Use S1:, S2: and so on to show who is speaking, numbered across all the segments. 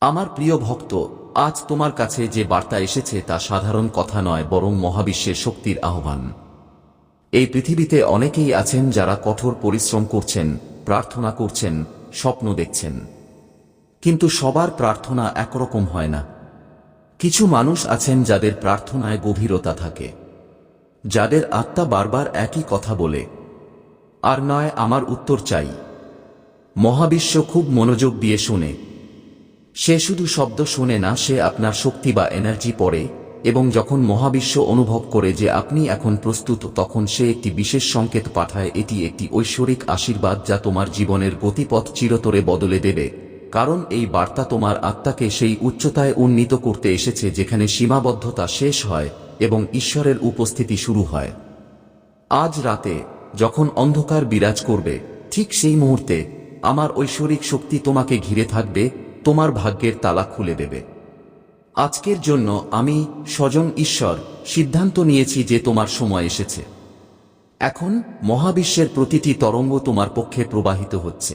S1: আমার প্রিয় ভক্ত, আজ তোমার কাছে যে বার্তা এসেছে তা সাধারণ কথা নয়, বরং মহাবিশ্বের শক্তির আহ্বান। এই পৃথিবীতে অনেকেই আছেন যারা কঠোর পরিশ্রম করছেন, প্রার্থনা করছেন, স্বপ্ন দেখছেন। কিন্তু সবার প্রার্থনা একরকম হয় না। কিছু মানুষ আছেন যাদের প্রার্থনায় গভীরতা থাকে। যাদের আত্মা বারবার একই কথা বলে, আর নয়, আমার উত্তর চাই। মহাবিশ্ব খুব মনোযোগ দিয়ে শুনে। সে শুধু শব্দ শোনে না, সে আপনার শক্তি বা এনার্জি পড়ে, এবং যখন মহাবিশ্ব অনুভব করে যে আপনি এখন প্রস্তুত, তখন সে একটি বিশেষ সংকেত পাঠায়, এটি একটি ঐশ্বরিক আশীর্বাদ যা তোমার জীবনের গতিপথ চিরতরে বদলে দেবে। কারণ এই বার্তা তোমার আত্মাকে সেই উচ্চতায় উন্নীত করতে এসেছে, যেখানে সীমাবদ্ধতা শেষ হয় এবং ঈশ্বরের উপস্থিতি শুরু হয়। আজ রাতে, যখন অন্ধকার বিরাজ করবে, ঠিক সেই মুহূর্তে, আমার ঐশ্বরিক শক্তি তোমাকে ঘিরে থাকবে তোমার ভাগ্যের তালা খুলে দেবে। আজকের জন্য আমি স্বজন ঈশ্বর সিদ্ধান্ত নিয়েছি যে তোমার সময় এসেছে। এখন মহাবিশ্বের প্রতিটি তরঙ্গ তোমার পক্ষে প্রবাহিত হচ্ছে।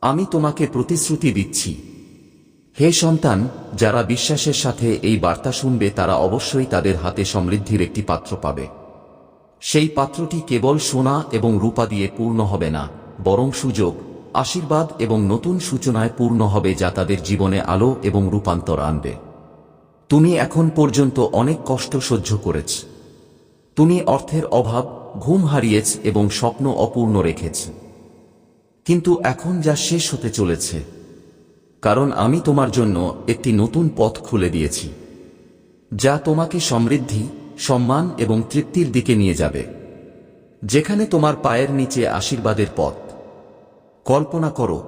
S1: আমি তোমাকে প্রতিশ্রুতি দিচ্ছি। হে সন্তান, যারা বিশ্বাসের সাথে এই বার্তা শুনবে, তারা অবশ্যই তাদের হাতে সমৃদ্ধির একটি পাত্র পাবে। সেই পাত্রটি কেবল সোনা এবং রূপা দিয়ে পূর্ণ হবে না, বরং সুযোগ আশীর্বাদ এবং নতুন সূচনায় পূর্ণ হবে যা তাদের জীবনে আলো এবং রূপান্তর আনবে। তুমি এখন পর্যন্ত অনেক কষ্ট সহ্য করেছ। তুমি অর্থের অভাব, ঘুম হারিয়েছ এবং স্বপ্ন অপূর্ণ রেখেছ। কিন্তু এখন যা শেষ হতে চলেছে, কারণ আমি তোমার জন্য একটি নতুন পথ খুলে দিয়েছি, যা তোমাকে সমৃদ্ধি, সম্মান এবং তৃপ্তির দিকে নিয়ে যাবে। যেখানে তোমার পায়ের নিচে আশীর্বাদের পথ কল্পনা করো,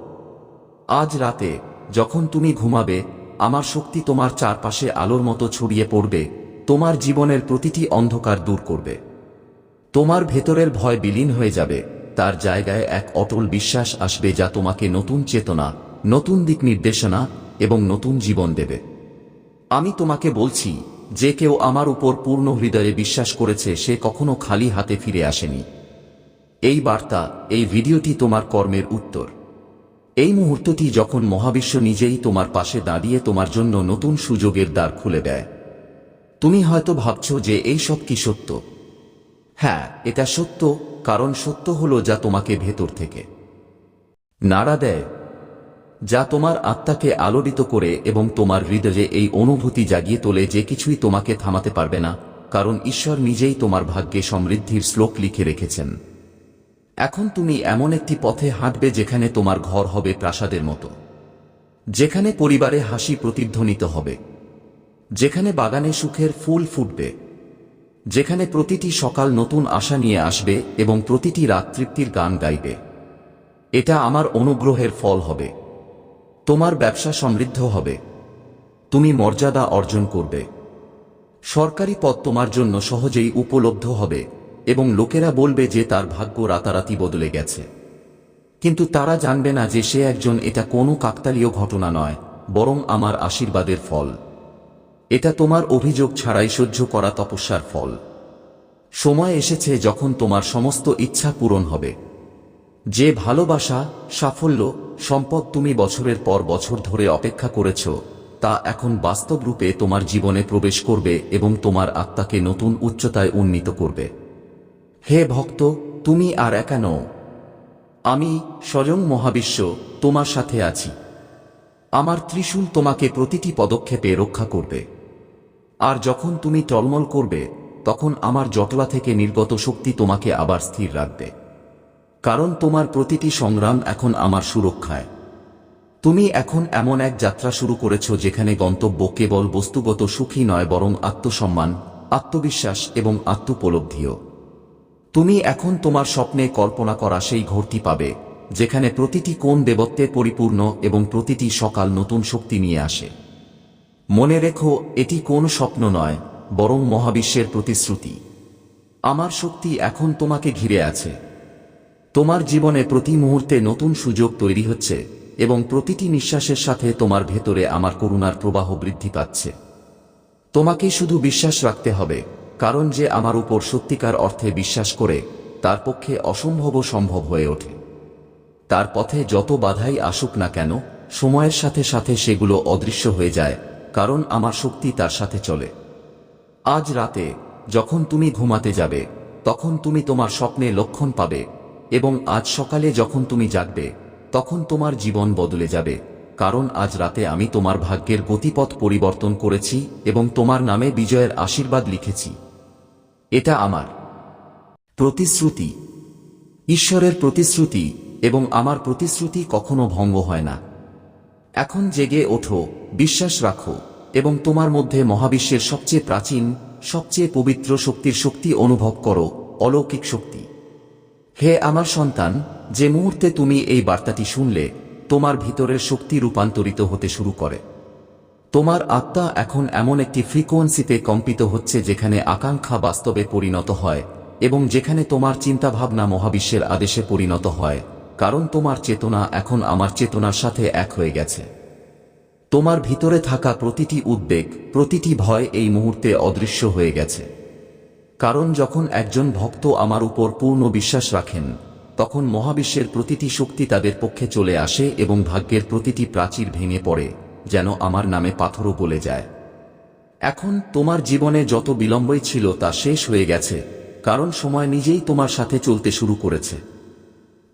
S1: আজ রাতে যখন তুমি ঘুমাবে, আমার শক্তি তোমার চারপাশে আলোর মতো ছড়িয়ে পড়বে, তোমার জীবনের প্রতিটি অন্ধকার দূর করবে। তোমার ভেতরের ভয় বিলীন হয়ে যাবে, তার জায়গায় এক অটল বিশ্বাস আসবে যা তোমাকে নতুন চেতনা, নতুন দিক নির্দেশনা এবং নতুন জীবন দেবে। আমি তোমাকে বলছি, যে কেউ আমার উপর পূর্ণ হৃদয়ে বিশ্বাস করেছে সে কখনো খালি হাতে ফিরে আসেনি। এই বার্তা, এই ভিডিওটি তোমার কর্মের উত্তর। এই মুহূর্তটি যখন মহাবিশ্ব নিজেই তোমার পাশে দাঁড়িয়ে তোমার জন্য নতুন সুযোগের দ্বার খুলে দেয়। তুমি হয়তো ভাবছ যে এই সব কি সত্য? হ্যাঁ এটা সত্য, কারণ সত্য হলো যা তোমাকে ভেতর থেকে নাড়া দেয়, যা তোমার আত্মাকে আলোড়িত করে এবং তোমার হৃদয়ে এই অনুভূতি জাগিয়ে তোলে যে কিছুই তোমাকে থামাতে পারবে না, কারণ ঈশ্বর নিজেই তোমার ভাগ্যে সমৃদ্ধির শ্লোক লিখে রেখেছেন। এখন তুমি এমন একটি পথে হাঁটবে যেখানে তোমার ঘর হবে প্রাসাদের মতো। যেখানে পরিবারে হাসি প্রতিধ্বনিত হবে। যেখানে বাগানে সুখের ফুল ফুটবে। যেখানে প্রতিটি সকাল নতুন আশা নিয়ে আসবে এবং প্রতিটি রাত তৃপ্তির গান গাইবে। এটা আমার অনুগ্রহের ফল হবে। তোমার ব্যবসা সমৃদ্ধ হবে। তুমি মর্যাদা অর্জন করবে। সরকারি পদ তোমার জন্য সহজেই উপলব্ধ হবে। এবং লোকেরা বলবে যে তার ভাগ্য রাতারাতি বদলে গেছে। কিন্তু তারা জানবে না যে সে একজন এটা কোনো কাকতালীয় ঘটনা নয়, বরং আমার আশীর্বাদের ফল। এটা তোমার অভিযোগ ছাড়াই সহ্য করা তপস্যার ফল। সময় এসেছে যখন তোমার সমস্ত ইচ্ছা পূরণ হবে। যে ভালোবাসা, সাফল্য, সম্পদ তুমি বছরের পর বছর ধরে অপেক্ষা করেছ, তা এখন বাস্তব রূপে তোমার জীবনে প্রবেশ করবে এবং তোমার আত্মাকে নতুন উচ্চতায় উন্নীত করবে। হে ভক্ত, তুমি আর একা নও। আমি স্বয়ং মহাবিশ্ব, তোমার সাথে আছি। আমার ত্রিশূল তোমাকে প্রতিটি পদক্ষেপে রক্ষা করবে। আর যখন তুমি টলমল করবে, তখন আমার জটলা থেকে নির্গত শক্তি তোমাকে আবার স্থির রাখবে। কারণ তোমার প্রতিটি সংগ্রাম এখন আমার সুরক্ষায়। তুমি এখন এমন এক যাত্রা শুরু করেছ যেখানে গন্তব্য কেবল বস্তুগত সুখী নয়, বরং আত্মসম্মান, আত্মবিশ্বাস এবং আত্মোপলব্ধিও। তুমি এখন তোমার স্বপ্নে কল্পনা করা সেই ঘরটি পাবে, যেখানে প্রতিটি কোন দেবত্বে পরিপূর্ণ এবং প্রতিটি সকাল নতুন শক্তি নিয়ে আসে। মনে রেখো, এটি কোন স্বপ্ন নয়, বরং মহাবিশ্বের প্রতিশ্রুতি। আমার শক্তি এখন তোমাকে ঘিরে আছে। তোমার জীবনে প্রতি মুহূর্তে নতুন সুযোগ তৈরি হচ্ছে এবং প্রতিটি নিঃশ্বাসের সাথে তোমার ভেতরে আমার করুণার প্রবাহ বৃদ্ধি পাচ্ছে। তোমাকে শুধু বিশ্বাস রাখতে হবে কারণ যে আমার উপর সত্যিকার অর্থে বিশ্বাস করে, তার পক্ষে অসম্ভব সম্ভব হয়ে ওঠে। তার পথে যত বাধাই আসুক না কেন, সময়ের সাথে সাথে সেগুলো অদৃশ্য হয়ে যায়, কারণ আমার শক্তি তার সাথে চলে। আজ রাতে, যখন তুমি ঘুমাতে যাবে, তখন তুমি তোমার স্বপ্নে লক্ষণ পাবে, এবং আজ সকালে যখন তুমি জাগবে, তখন তোমার জীবন বদলে যাবে, কারণ আজ রাতে আমি তোমার ভাগ্যের গতিপথ পরিবর্তন করেছি, এবং তোমার নামে বিজয়ের আশীর্বাদ লিখেছি। এটা আমার প্রতিশ্রুতি। ঈশ্বরের প্রতিশ্রুতি এবং আমার প্রতিশ্রুতি কখনো ভঙ্গ হয় না। এখন জেগে ওঠো, বিশ্বাস রাখো এবং তোমার মধ্যে মহাবিশ্বের সবচেয়ে প্রাচীন, সবচেয়ে পবিত্র শক্তির শক্তি অনুভব করো, অলৌকিক শক্তি। হে আমার সন্তান, যে মুহূর্তে তুমি এই বার্তাটি শুনলে, তোমার ভিতরের শক্তি রূপান্তরিত হতে শুরু করে। তোমার আত্মা এখন এমন একটি ফ্রিকোয়েন্সিতে কম্পিত হচ্ছে যেখানে আকাঙ্ক্ষা বাস্তবে পরিণত হয়, এবং যেখানে তোমার চিন্তাভাবনা মহাবিশ্বের আদেশে পরিণত হয়, কারণ তোমার চেতনা এখন আমার চেতনার সাথে এক হয়ে গেছে। তোমার ভিতরে থাকা প্রতিটি উদ্বেগ, প্রতিটি ভয় এই মুহূর্তে অদৃশ্য হয়ে গেছে। কারণ যখন একজন ভক্ত আমার উপর পূর্ণ বিশ্বাস রাখেন, তখন মহাবিশ্বের প্রতিটি শক্তি তাদের পক্ষে চলে আসে এবং ভাগ্যের প্রতিটি প্রাচীর ভেঙে পড়ে। যেন আমার নামে পাথরও গলে যায়। এখন তোমার জীবনে যত বিলম্বই ছিল তা শেষ হয়ে গেছে, কারণ সময় নিজেই তোমার সাথে চলতে শুরু করেছে।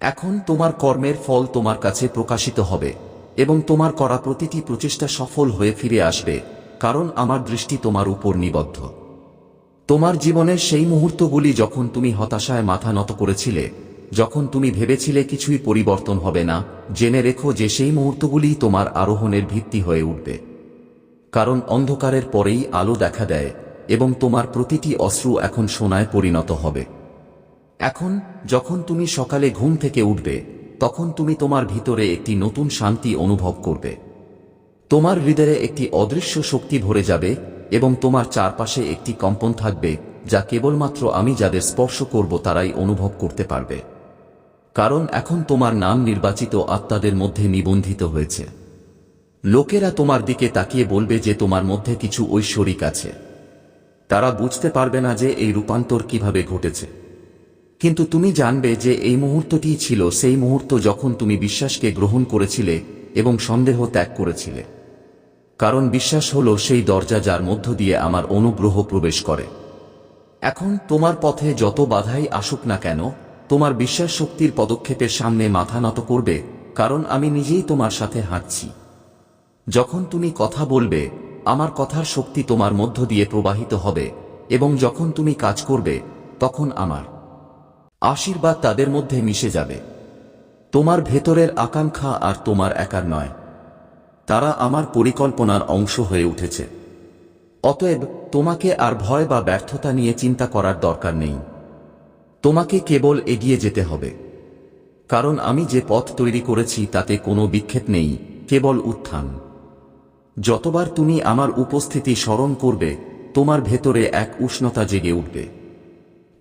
S1: এখন তোমার কর্মের ফল তোমার কাছে প্রকাশিত হবে এবং তোমার করা প্রতিটি প্রচেষ্টা সফল হয়ে ফিরে আসবে, কারণ আমার দৃষ্টি তোমার উপর নিবদ্ধ। তোমার জীবনের সেই মুহূর্তগুলি যখন তুমি হতাশায় মাথা নত করেছিলে যখন তুমি ভেবেছিলে কিছুই পরিবর্তন হবে না, জেনে রেখো যে সেই মুহূর্তগুলি তোমার আরোহণের ভিত্তি হয়ে উঠবে। কারণ অন্ধকারের পরেই আলো দেখা দেয় এবং তোমার প্রতিটি অশ্রু এখন সোনায় পরিণত হবে। এখন, যখন তুমি সকালে ঘুম থেকে উঠবে, তখন তুমি তোমার ভিতরে একটি নতুন শান্তি অনুভব করবে। তোমার হৃদয়ে একটি অদৃশ্য শক্তি ভরে যাবে এবং তোমার চারপাশে একটি কম্পন থাকবে যা কেবলমাত্র আমি যাদের স্পর্শ করব তারাই অনুভব করতে পারবে। কারণ এখন তোমার নাম নির্বাচিত আত্মাদের মধ্যে নিবন্ধিত হয়েছে। লোকেরা তোমার দিকে তাকিয়ে বলবে যে তোমার মধ্যে কিছু ঐশ্বরিক আছে। তারা বুঝতে পারবে না যে এই রূপান্তর কীভাবে ঘটেছে। কিন্তু তুমি জানবে যে এই মুহূর্তটি ছিল সেই মুহূর্ত যখন তুমি বিশ্বাসকে গ্রহণ করেছিলে এবং সন্দেহ ত্যাগ করেছিলে। কারণ বিশ্বাস হল সেই দরজা যার মধ্য দিয়ে আমার অনুগ্রহ প্রবেশ করে। এখন তোমার পথে যত বাধাই আসুক না কেন তোমার বিশ্বাস শক্তির পদক্ষেপের সামনে মাথা নত করবে, কারণ আমি নিজেই তোমার সাথে হাঁটছি। যখন তুমি কথা বলবে, আমার কথার শক্তি তোমার মধ্য দিয়ে প্রবাহিত হবে, এবং যখন তুমি কাজ করবে, তখন আমার আশীর্বাদ তাদের মধ্যে মিশে যাবে। তোমার ভেতরের আকাঙ্ক্ষা আর তোমার একার নয়। তারা আমার পরিকল্পনার অংশ হয়ে উঠেছে। অতএব তোমাকে আর ভয় বা ব্যর্থতা নিয়ে চিন্তা করার দরকার নেই। তোমাকে কেবল এগিয়ে যেতে হবে। কারণ আমি যে পথ তৈরি করেছি তাতে কোনো বিক্ষেপ নেই, কেবল উত্থান। যতবার তুমি আমার উপস্থিতি স্মরণ করবে, তোমার ভেতরে এক উষ্ণতা জেগে উঠবে।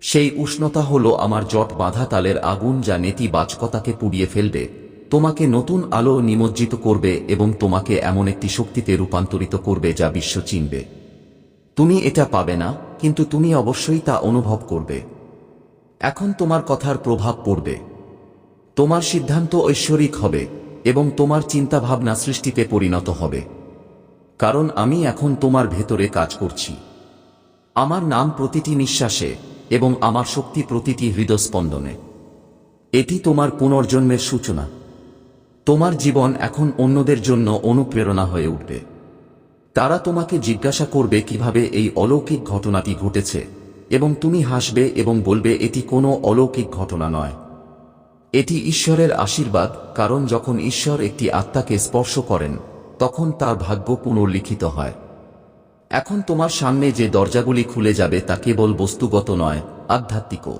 S1: সেই উষ্ণতা হল আমার জট বাঁধা তালের আগুন যা নেতিবাচকতাকে পুড়িয়ে ফেলবে। তোমাকে নতুন আলো নিমজ্জিত করবে এবং তোমাকে এমন একটি শক্তিতে রূপান্তরিত করবে যা বিশ্ব চিনবে। তুমি এটা পাবে না, কিন্তু তুমি অবশ্যই তা অনুভব করবে। এখন তোমার কথার প্রভাব পড়বে। তোমার সিদ্ধান্ত ঐশ্বরিক হবে এবং তোমার চিন্তাভাবনা সৃষ্টিতে পরিণত হবে। কারণ আমি এখন তোমার ভেতরে কাজ করছি। আমার নাম প্রতিটি নিঃশ্বাসে এবং আমার শক্তি প্রতিটি হৃদস্পন্দনে। এটি তোমার পুনর্জন্মের সূচনা। তোমার জীবন এখন অন্যদের জন্য অনুপ্রেরণা হয়ে উঠবে। তারা তোমাকে জিজ্ঞাসা করবে কীভাবে এই অলৌকিক ঘটনাটি ঘটেছে। এবং তুমি হাসবে এবং বলবে, এটি কোনো অলৌকিক ঘটনা নয়। এটি ঈশ্বরের আশীর্বাদ, কারণ যখন ঈশ্বর একটি আত্মাকে স্পর্শ করেন, তখন তার ভাগ্য পুনর্লিখিত হয়। এখন তোমার সামনে যে দরজাগুলি খুলে যাবে, তা কেবল বস্তুগত নয়, আধ্যাত্মিকও।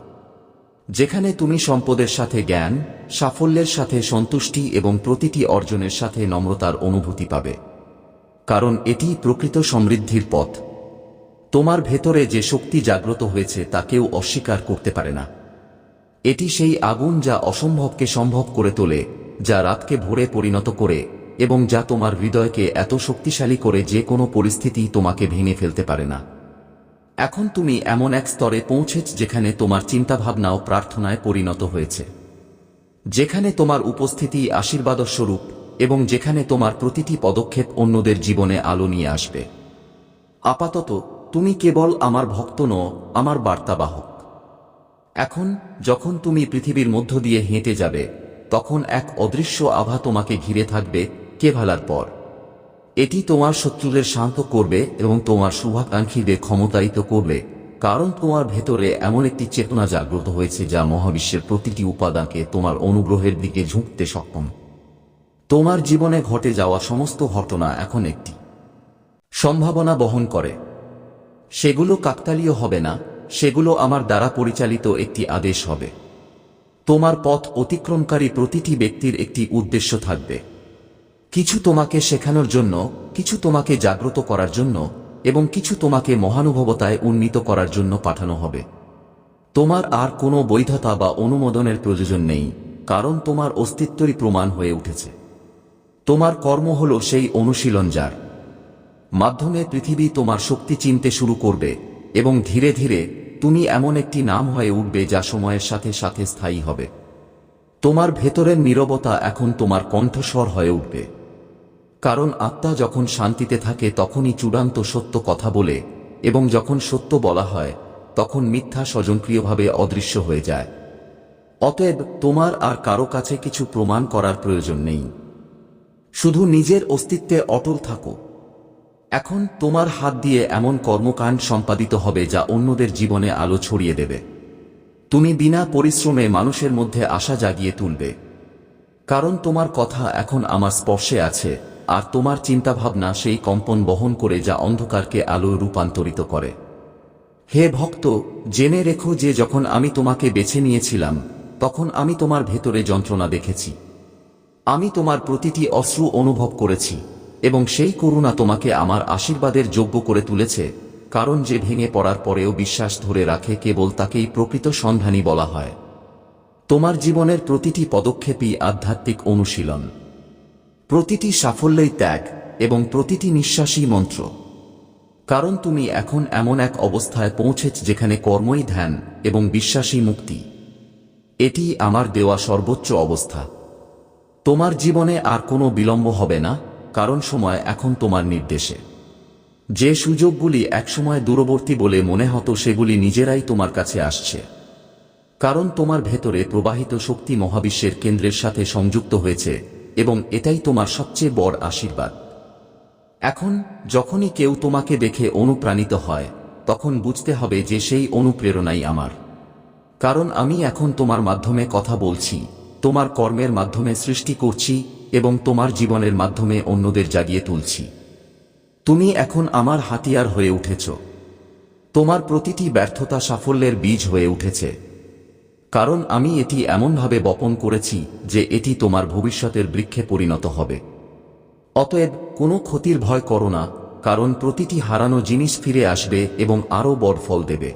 S1: যেখানে তুমি সম্পদের সাথে জ্ঞান, সাফল্যের সাথে সন্তুষ্টি এবং প্রতিটি অর্জনের সাথে নম্রতার অনুভূতি পাবে। কারণ এটি প্রকৃত সমৃদ্ধির পথ। তোমার ভেতরে যে শক্তি জাগ্রত হয়েছে তা কেউ অস্বীকার করতে পারে না। এটি সেই আগুন যা অসম্ভবকে সম্ভব করে তোলে, যা রাতকে ভোরে পরিণত করে, এবং যা তোমার হৃদয়কে এত শক্তিশালী করে যে কোনো পরিস্থিতি তোমাকে ভেঙে ফেলতে পারে না। এখন তুমি এমন এক স্তরে পৌঁছেছ যেখানে তোমার চিন্তাভাবনাও প্রার্থনায় পরিণত হয়েছে। যেখানে তোমার উপস্থিতি আশীর্বাদস্বরূপ, এবং যেখানে তোমার প্রতিটি পদক্ষেপ অন্যদের জীবনে আলো নিয়ে আসবে। আপাতত তুমি কেবল আমার ভক্ত নও, আমার বার্তাবাহক। এখন, যখন তুমি পৃথিবীর মধ্য দিয়ে হেঁটে যাবে, তখন এক অদৃশ্য আভা তোমাকে ঘিরে থাকবে, কেভালার পর। এটি তোমার শত্রুদের শান্ত করবে এবং তোমার শুভাকাঙ্ক্ষীদের ক্ষমতায়িত করবে, কারণ তোমার ভেতরে এমন একটি চেতনা জাগ্রত হয়েছে যা মহাবিশ্বের প্রতিটি উপাদানকে তোমার অনুগ্রহের দিকে ঝুঁকতে সক্ষম। তোমার জীবনে ঘটে যাওয়া সমস্ত ঘটনা এখন একটি। সম্ভাবনা বহন করে। সেগুলো কাকতালীয় হবে না, সেগুলো আমার দ্বারা পরিচালিত একটি আদেশ হবে। তোমার পথ অতিক্রমকারী প্রতিটি ব্যক্তির একটি উদ্দেশ্য থাকবে। কিছু তোমাকে শেখানোর জন্য, কিছু তোমাকে জাগ্রত করার জন্য, এবং কিছু তোমাকে মহানুভবতায় উন্নীত করার জন্য পাঠানো হবে। তোমার আর কোনো বৈধতা বা অনুমোদনের প্রয়োজন নেই, কারণ তোমার অস্তিত্বই প্রমাণ হয়ে উঠেছে। তোমার কর্ম হল সেই অনুশীলন যার। মাধ্যমে পৃথিবী তোমার শক্তি চিনতে শুরু করবে এবং ধীরে ধীরে তুমি এমন একটি নাম হয়ে উঠবে যা সময়ের সাথে সাথে স্থায়ী হবে। তোমার ভেতরের নীরবতা এখন তোমার কণ্ঠস্বর হয়ে উঠবে। কারণ আত্মা যখন শান্তিতে থাকে তখনই চূড়ান্ত সত্য কথা বলে এবং যখন সত্য বলা হয়, তখন মিথ্যা স্বজনক্রিয়ভাবে অদৃশ্য হয়ে যায়। অতএব তোমার আর কারও কাছে কিছু প্রমাণ করার প্রয়োজন নেই। শুধু নিজের অস্তিত্বে অটল থাকো। এখন তোমার হাত দিয়ে এমন কর্মকাণ্ড সম্পাদিত হবে যা অন্যদের জীবনে আলো ছড়িয়ে দেবে। তুমি বিনা পরিশ্রমে মানুষের মধ্যে আশা জাগিয়ে তুলবে। কারণ তোমার কথা এখন আমার স্পর্শে আছে, আর তোমার চিন্তাভাবনা সেই কম্পন বহন করে যা অন্ধকারকে আলোয় রূপান্তরিত করে। হে ভক্ত, জেনে রেখো যে যখন আমি তোমাকে বেছে নিয়েছিলাম, তখন আমি তোমার ভেতরে যন্ত্রণা দেখেছি। আমি তোমার প্রতিটি অশ্রু অনুভব করেছি। এবং সেই করুণা তোমাকে আমার আশীর্বাদের যোগ্য করে তুলেছে, কারণ যে ভেঙে পড়ার পরেও বিশ্বাস ধরে রাখে কেবল তাকেই প্রকৃত সন্ধানী বলা হয়। তোমার জীবনের প্রতিটি পদক্ষেপই আধ্যাত্মিক অনুশীলন। প্রতিটি সাফল্যই ত্যাগ এবং প্রতিটি নিঃশ্বাসই মন্ত্র। কারণ তুমি এখন এমন এক অবস্থায় পৌঁছেছ যেখানে কর্মই ধ্যান এবং বিশ্বাসী মুক্তি। এটি আমার দেওয়া সর্বোচ্চ অবস্থা। তোমার জীবনে আর কোনো বিলম্ব হবে না। কারণ সময় এখন তোমার নির্দেশে। যে সুযোগগুলি একসময় দূরবর্তী বলে মনে হতো সেগুলি নিজেরাই তোমার কাছে আসছে। কারণ তোমার ভেতরে প্রবাহিত শক্তি মহাবিশ্বের কেন্দ্রের সাথে সংযুক্ত হয়েছে এবং এটাই তোমার সবচেয়ে বড় আশীর্বাদ। এখন, যখনই কেউ তোমাকে দেখে অনুপ্রাণিত হয়, তখন বুঝতে হবে যে সেই অনুপ্রেরণাই আমার। কারণ আমি এখন তোমার মাধ্যমে কথা বলছি, তোমার কর্মের মাধ্যমে সৃষ্টি করছি এবং তোমার জীবনের মাধ্যমে অন্যদের জাগিয়ে তুলছি। তুমি এখন আমার হাতিয়ার হয়ে উঠেছ। তোমার প্রতিটি ব্যর্থতা সাফল্যের বীজ হয়ে উঠেছে। কারণ আমি এটি এমনভাবে বপন করেছি যে এটি তোমার ভবিষ্যতের বৃক্ষে পরিণত হবে। অতএব কোনো ক্ষতির ভয় করো না, কারণ প্রতিটি হারানো জিনিস ফিরে আসবে এবং আরও বড় ফল দেবে।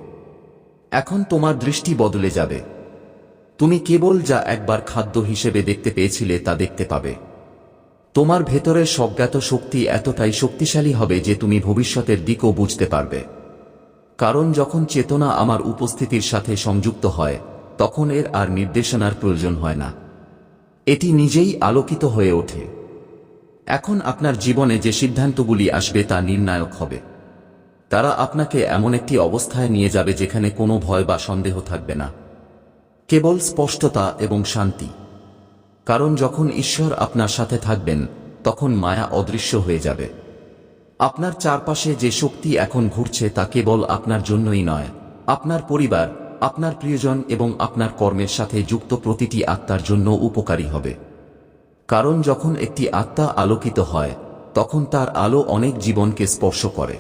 S1: এখন তোমার দৃষ্টি বদলে যাবে। তুমি কেবল যা একবার খাদ্য হিসেবে দেখতে পেয়েছিলে তা দেখতে পাবে। তোমার ভেতরের স্বজ্ঞাত শক্তি এতটাই শক্তিশালী হবে যে তুমি ভবিষ্যতের দিকও বুঝতে পারবে। কারণ যখন চেতনা আমার উপস্থিতির সাথে সংযুক্ত হয়, তখন এর আর নির্দেশনার প্রয়োজন হয় না। এটি নিজেই আলোকিত হয়ে ওঠে। এখন আপনার জীবনে যে সিদ্ধান্তগুলি আসবে তা নির্ণায়ক হবে। তারা আপনাকে এমন একটি অবস্থায় নিয়ে যাবে যেখানে কোনো ভয় বা সন্দেহ থাকবে না। কেবল স্পষ্টতা এবং শান্তি। কারণ যখন ঈশ্বর আপনার সাথে থাকবেন, তখন মায়া অদৃশ্য হয়ে যাবে। আপনার চারপাশে যে শক্তি এখন ঘুরছে তা কেবল আপনার জন্যই নয়। আপনার পরিবার, আপনার প্রিয়জন এবং আপনার কর্মের সাথে যুক্ত প্রতিটি আত্মার জন্য উপকারী হবে। কারণ যখন একটি আত্মা আলোকিত হয়, তখন তার আলো অনেক জীবনকে স্পর্শ করে।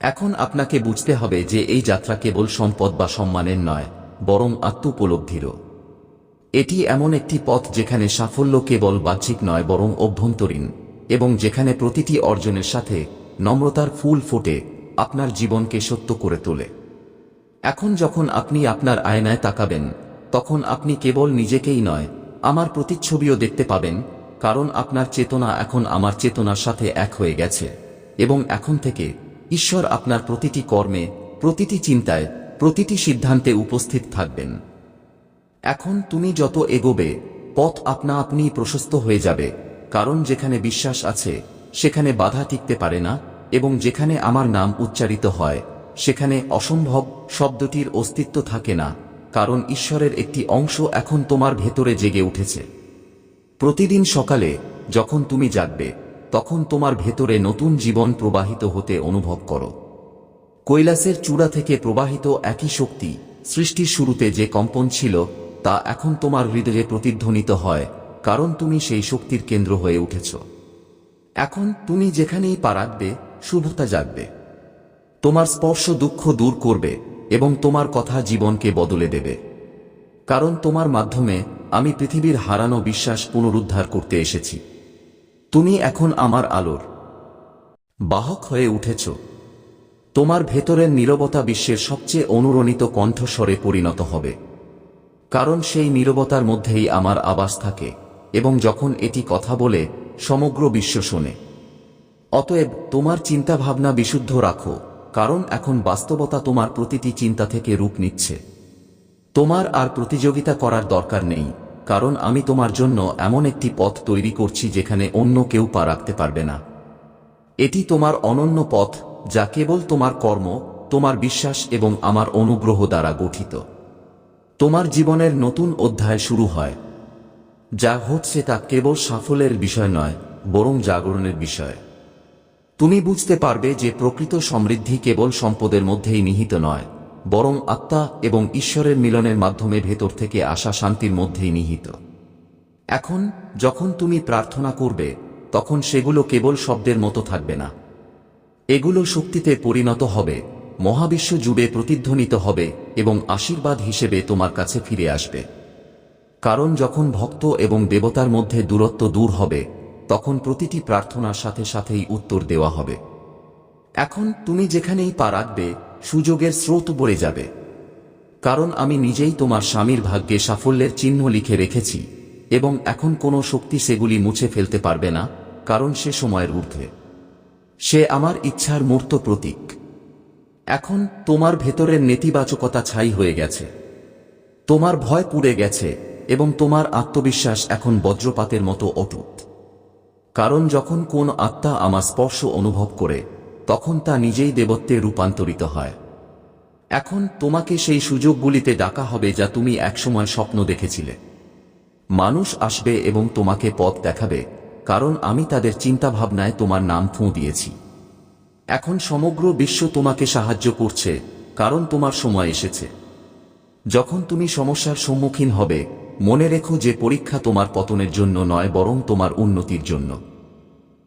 S1: এখন আপনাকে বুঝতে হবে যে এই যাত্রা কেবল সম্পদ বা সম্মানের নয়, বরং আত্মোপলব্ধিরও। এটি এমন একটি পথ যেখানে সাফল্য কেবল বাহ্যিক নয় বরং অভ্যন্তরীণ, এবং যেখানে প্রতিটি অর্জনের সাথে নম্রতার ফুল ফোটে, আপনার জীবনকে সত্য করে তোলে। এখন যখন আপনি আপনার আয়নায় তাকাবেন, তখন আপনি কেবল নিজেকেই নয়, আমার প্রতিচ্ছবিও দেখতে পাবেন, কারণ আপনার চেতনা এখন আমার চেতনার সাথে এক হয়ে গেছে, এবং এখন থেকে ঈশ্বর আপনার প্রতিটি কর্মে, প্রতিটি চিন্তায়, প্রতিটি সিদ্ধান্তে উপস্থিত থাকবেন। এখন তুমি যত এগোবে, পথ আপনা আপনি প্রশস্ত হয়ে যাবে, কারণ যেখানে বিশ্বাস আছে, সেখানে বাধা টিকতে পারে না, এবং যেখানে আমার নাম উচ্চারিত হয়, সেখানে অসম্ভব শব্দটির অস্তিত্ব থাকে না, কারণ ঈশ্বরের একটি অংশ এখন তোমার ভেতরে জেগে উঠেছে। প্রতিদিন সকালে যখন তুমি জাগবে, তখন তোমার ভেতরে নতুন জীবন প্রবাহিত হতে অনুভব করো। কৈলাসের চূড়া থেকে প্রবাহিত একই শক্তি সৃষ্টির শুরুতে যে কম্পন ছিল তা এখন তোমার হৃদয়ে প্রতিধ্বনিত হয়, কারণ তুমি সেই শক্তির কেন্দ্র হয়ে উঠেছ। এখন তুমি যেখানেই পা রাখবে, শুভতা জাগবে। তোমার স্পর্শ দুঃখ দূর করবে এবং তোমার কথা জীবনকে বদলে দেবে। কারণ তোমার মাধ্যমে আমি পৃথিবীর হারানো বিশ্বাস পুনরুদ্ধার করতে এসেছি। তুমি এখন আমার আলোর বাহক হয়ে উঠেছ। তোমার ভেতরের নীরবতা বিশ্বের সবচেয়ে অনুরণিত কণ্ঠস্বরে পরিণত হবে। কারণ সেই নীরবতার মধ্যেই আমার আবাস থাকে, এবং যখন এটি কথা বলে, সমগ্র বিশ্ব শোনে। অতএব, তোমার চিন্তাভাবনা বিশুদ্ধ রাখো, কারণ এখন বাস্তবতা তোমার প্রতিটি চিন্তা থেকে রূপ নিচ্ছে। তোমার আর প্রতিযোগিতা করার দরকার নেই, কারণ আমি তোমার জন্য এমন একটি পথ তৈরি করছি যেখানে অন্য কেউ পা রাখতে পারবে না। এটি তোমার অনন্য পথ, যা কেবল তোমার কর্ম, তোমার বিশ্বাস এবং আমার অনুগ্রহ দ্বারা গঠিত। তোমার জীবনের নতুন অধ্যায় শুরু হয়। যা হচ্ছে তা কেবল সাফল্যের বিষয় নয়, বরং জাগরণের বিষয়। তুমি বুঝতে পারবে যে প্রকৃত সমৃদ্ধি কেবল সম্পদের মধ্যেই নিহিত নয়, বরং আত্মা এবং ঈশ্বরের মিলনের মাধ্যমে ভেতর থেকে আসা শান্তির মধ্যেই নিহিত। এখন, যখন তুমি প্রার্থনা করবে, তখন সেগুলো কেবল শব্দের মতো থাকবে না। এগুলো শক্তিতে পরিণত হবে। মহাবিশ্ব জুড়ে প্রতিধ্বনিত হবে এবং আশীর্বাদ হিসেবে তোমার কাছে ফিরে আসবে। কারণ যখন ভক্ত এবং দেবতার মধ্যে দূরত্ব দূর হবে, তখন প্রতিটি প্রার্থনার সাথে সাথেই উত্তর দেওয়া হবে। এখন তুমি যেখানেই পা রাখবে, সুযোগের স্রোত বয়ে যাবে। কারণ আমি নিজেই তোমার স্বামীর ভাগ্যে সাফল্যের চিহ্ন লিখে রেখেছি এবং এখন কোনো শক্তি সেগুলি মুছে ফেলতে পারবে না, কারণ সে সময়ের ঊর্ধ্বে। সে আমার ইচ্ছার মূর্ত প্রতীক। এখন তোমার ভেতরের নেতিবাচকতা ছাই হয়ে গেছে। তোমার ভয় পুড়ে গেছে এবং তোমার আত্মবিশ্বাস এখন বজ্রপাতের মতো অটুট। কারণ যখন কোন আত্মা আমার স্পর্শ অনুভব করে, তখন তা নিজেই দেবত্বে রূপান্তরিত হয়। এখন তোমাকে সেই সুযোগগুলিতে ডাকা হবে যা তুমি একসময় স্বপ্ন দেখেছিলে। মানুষ আসবে এবং তোমাকে পথ দেখাবে, কারণ আমি তাদের চিন্তাভাবনায় তোমার নাম ফুঁ দিয়েছি। এখন সমগ্র বিশ্ব তোমাকে সাহায্য করছে, কারণ তোমার সময় এসেছে। যখন তুমি সমস্যার সম্মুখীন হবে, মনে রেখো যে পরীক্ষা তোমার পতনের জন্য নয়, বরং তোমার উন্নতির জন্য।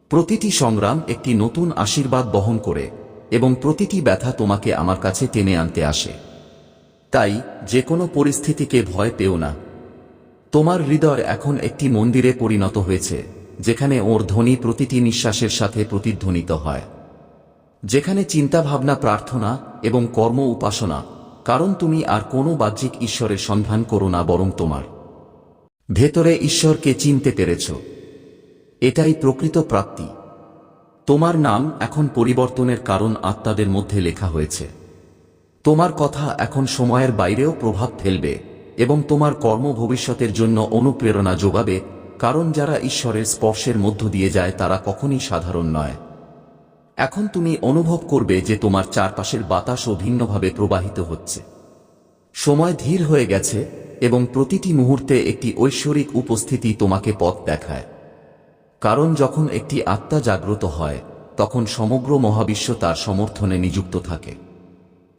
S1: প্রতিটি সংগ্রাম একটি নতুন আশীর্বাদ বহন করে, এবং প্রতিটি ব্যথা তোমাকে আমার কাছে টেনে আনতে আসে। তাই, যে কোনো পরিস্থিতিকে ভয় পেও না। তোমার হৃদয় এখন একটি মন্দিরে পরিণত হয়েছে, যেখানে ওর ধ্বনি প্রতিটি নিঃশ্বাসের সাথে প্রতিধ্বনিত হয়। যেখানে চিন্তাভাবনা, প্রার্থনা এবং কর্ম উপাসনা, কারণ তুমি আর কোনো বাহ্যিক ঈশ্বরের সন্ধান করো না বরং তোমার। ভেতরে ঈশ্বরকে চিনতে পেরেছ। এটাই প্রকৃত প্রাপ্তি। তোমার নাম এখন পরিবর্তনের কারণ আত্মাদের মধ্যে লেখা হয়েছে। তোমার কথা এখন সময়ের বাইরেও প্রভাব ফেলবে এবং তোমার কর্ম ভবিষ্যতের জন্য অনুপ্রেরণা যোগাবে, কারণ যারা ঈশ্বরের স্পর্শের মধ্য দিয়ে যায় তারা কখনই সাধারণ নয়। এখন তুমি অনুভব করবে যে তোমার চারপাশের বাতাসও ভিন্নভাবে প্রবাহিত হচ্ছে। সময় ধীর হয়ে গেছে এবং প্রতিটি মুহূর্তে একটি ঐশ্বরিক উপস্থিতি তোমাকে পথ দেখায়। কারণ যখন একটি আত্মা জাগ্রত হয়, তখন সমগ্র মহাবিশ্ব তার সমর্থনে নিযুক্ত থাকে।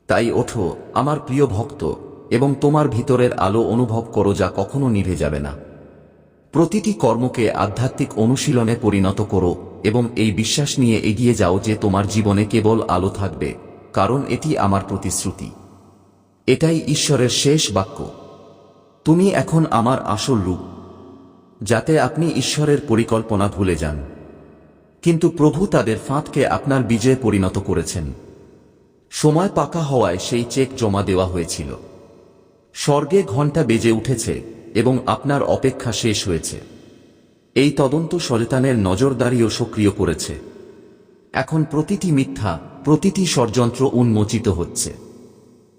S1: তাই ওঠো, আমার প্রিয় ভক্ত, এবং তোমার ভিতরের আলো অনুভব করো যা কখনো নিভে যাবে না। প্রতিটি কর্মকে আধ্যাত্মিক অনুশীলনে পরিণত করো এবং এই বিশ্বাস নিয়ে এগিয়ে যাও যে তোমার জীবনে কেবল আলো থাকবে, কারণ এটি আমার প্রতিশ্রুতি। এটাই ঈশ্বরের শেষ বাক্য। তুমি এখন আমার আসল রূপ, যাতে আপনি ঈশ্বরের পরিকল্পনা ভুলে যান। কিন্তু প্রভু তাদের ফাঁদকে আপনার বিজয়ে পরিণত করেছেন। সময় পাকা হওয়ায় সেই চেক জমা দেওয়া হয়েছিল। স্বর্গে ঘণ্টা বেজে উঠেছে এবং আপনার অপেক্ষা শেষ হয়েছে। এই তদন্ত শয়তানের নজরদারিও সক্রিয় করেছে। এখন প্রতিটি মিথ্যা, প্রতিটি ষড়যন্ত্র উন্মোচিত হচ্ছে।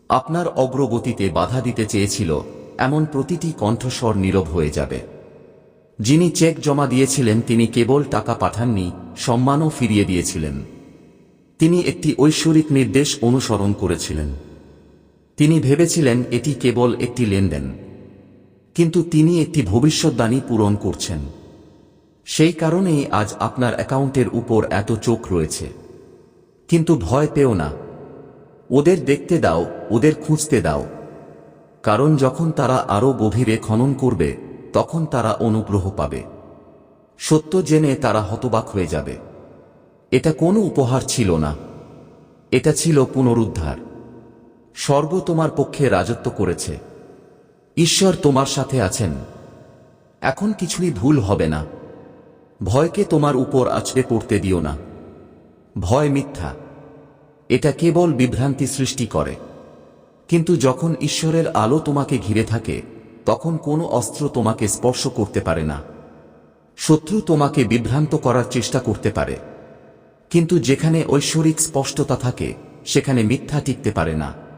S1: আপনার অগ্রগতিতে বাধা দিতে চেয়েছিল, এমন প্রতিটি কণ্ঠস্বর নীরব হয়ে যাবে। যিনি চেক জমা দিয়েছিলেন, তিনি কেবল টাকা পাঠাননি, সম্মানও ফিরিয়ে দিয়েছিলেন। তিনি একটি ঐশ্বরিক নির্দেশ অনুসরণ করেছিলেন। তিনি ভেবেছিলেন, এটি কেবল একটি লেনদেন। কিন্তু তিনি একটি ভবিষ্যৎবাণী পূরণ করছেন। সেই কারণেই আজ আপনার অ্যাকাউন্টের উপর এত চোখ রয়েছে। কিন্তু ভয় পেও না। ওদের দেখতে দাও, ওদের খুঁজতে দাও। কারণ যখন তারা আরও গভীরে খনন করবে, তখন তারা অনুগ্রহ পাবে। সত্য জেনে তারা হতবাক হয়ে যাবে। এটা কোনো উপহার ছিল না। এটা ছিল পুনরুদ্ধার। স্বর্গ তোমার পক্ষে রাজত্ব করেছে। ঈশ্বর তোমার সাথে আছেন। এখন কিছুই ভুল হবে না। ভয়কে তোমার উপর আছড়ে পড়তে দিও না। ভয় মিথ্যা। এটা কেবল বিভ্রান্তি সৃষ্টি করে। কিন্তু যখন ঈশ্বরের আলো তোমাকে ঘিরে থাকে, তখন কোনো অস্ত্র তোমাকে স্পর্শ করতে পারে না। শত্রু তোমাকে বিভ্রান্ত করার চেষ্টা করতে পারে। কিন্তু যেখানে ঐশ্বরিক স্পষ্টতা থাকে, সেখানে মিথ্যা টিকতে পারে না।